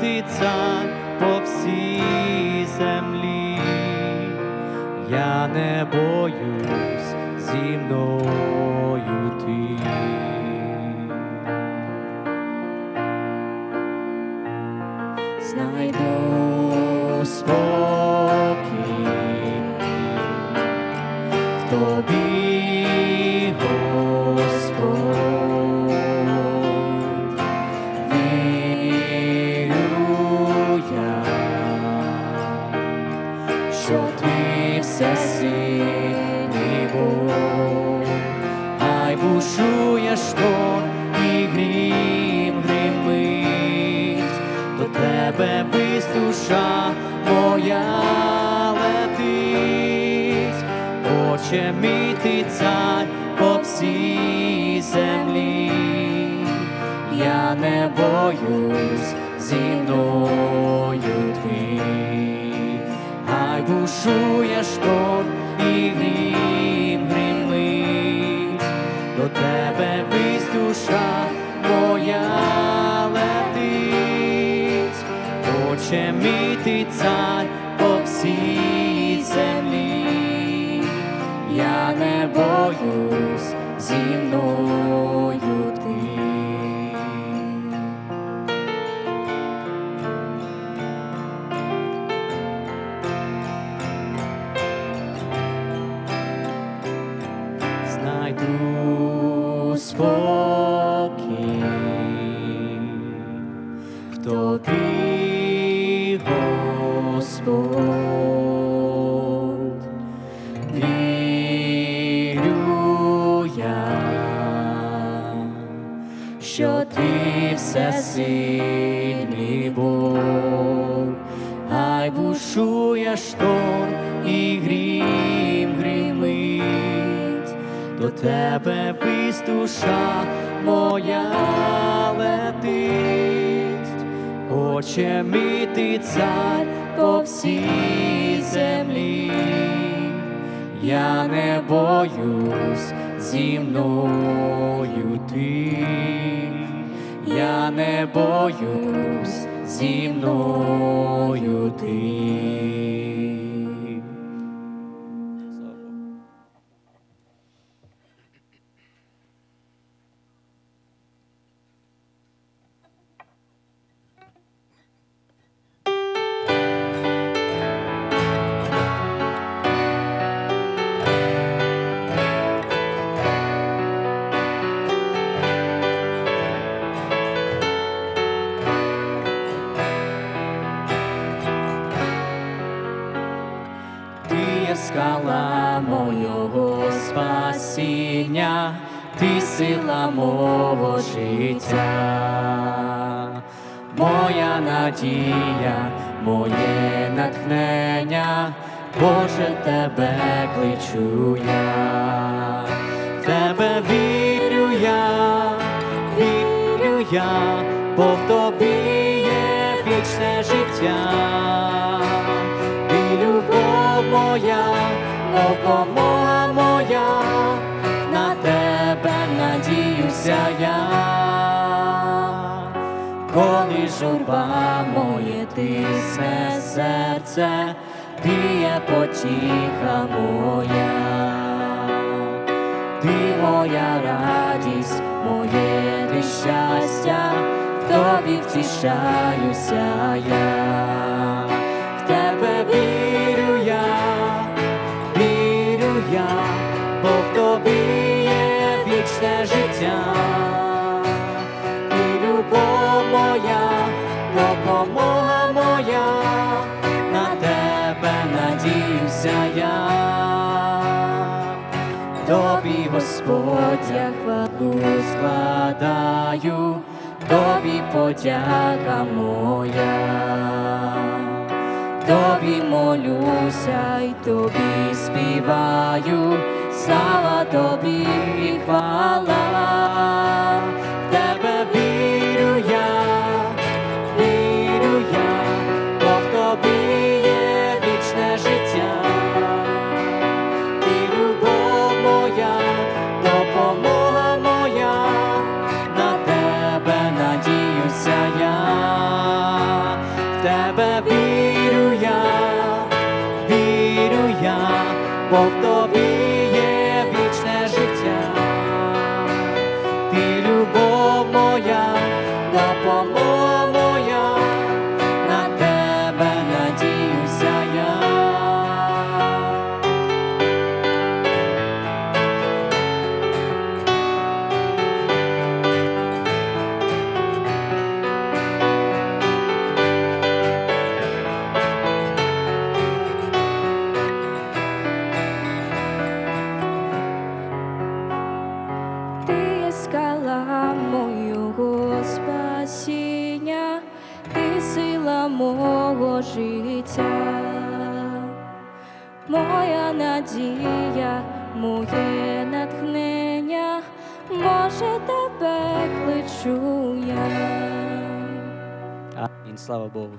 ти цар по всій землі, я не боюсь зі мною ти. знайду тебе вись душа моя летить, Отче мій ти цар по всій землі, я не боюсь зі мною ти, хай бушує шторм і грім я не боюсь зі мною всесильний Бог, хай бушує шторм і грім гримить, до тебе вись душа моя летить, Отче мій ти цар по всій землі, я не боюсь зі мною ти, я не боюсь зі мною ти. Спасіння, ти сила мого життя, моя надія, моє натхнення, Боже, тебе кличу я, в тебе вірю я, вірю я, бо в тобі є вічне життя. І любов моя, допомога коли журба моє тисне серце, ти є потіха моя, ти моя радість, моє ти щастя, в тобі втішаюся я, допомога моя, на тебе надіюся я. Тобі, Господь, я хвалу складаю, тобі подяка моя, тобі молюся й тобі співаю, слава тобі і хвала, життя, моя надія, моє натхнення, може тебе кличу я. Амінь, слава Богу.